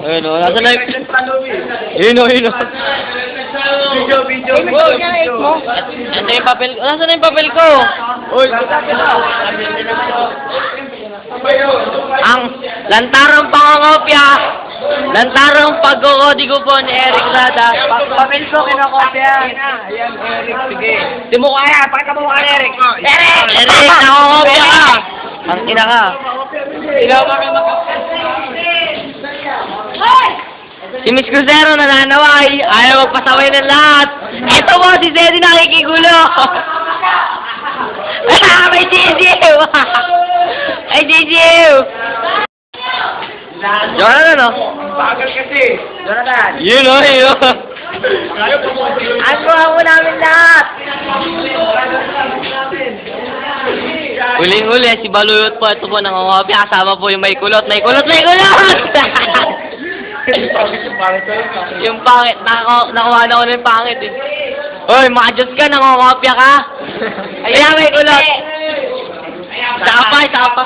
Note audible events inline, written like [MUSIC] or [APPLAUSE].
Ayun o, nasa na yung... Ayun o, ayun o. Video, video. Nasa yung papel ko? Nasa na yung papel ko? Uy, Ang lantarang pangangopya, lantarang pagkukodigo po ni Eric Rada. Papel ko, kinokopya. Ayan, Eric, sige. Di mo kaya, pakita mo kaya Eric. Eric! Eric, nakangopya ka! Ang ina ka. Ilaw kami Si Miss Crucero nananaway, ayaw magpasaway ng lahat. Ito po, si Zeddy nakikigulo. Ah, may sisiw! Ay, sisiw! Jonathan, no? Bagal kasi. Jonathan. Yun, o, yun, o. Ano mo namin lahat? Huling-huli, si Baluyot po, ito po, nangangopya, kasama po yung may kulot, may kulot, may kulot! [LAUGHS] [LAUGHS] yung pangit, nako, nakuha na na yung pangit eh. Hoy, mga Diyos ka, nangangopya ka! Ayan, may pa, saka pa.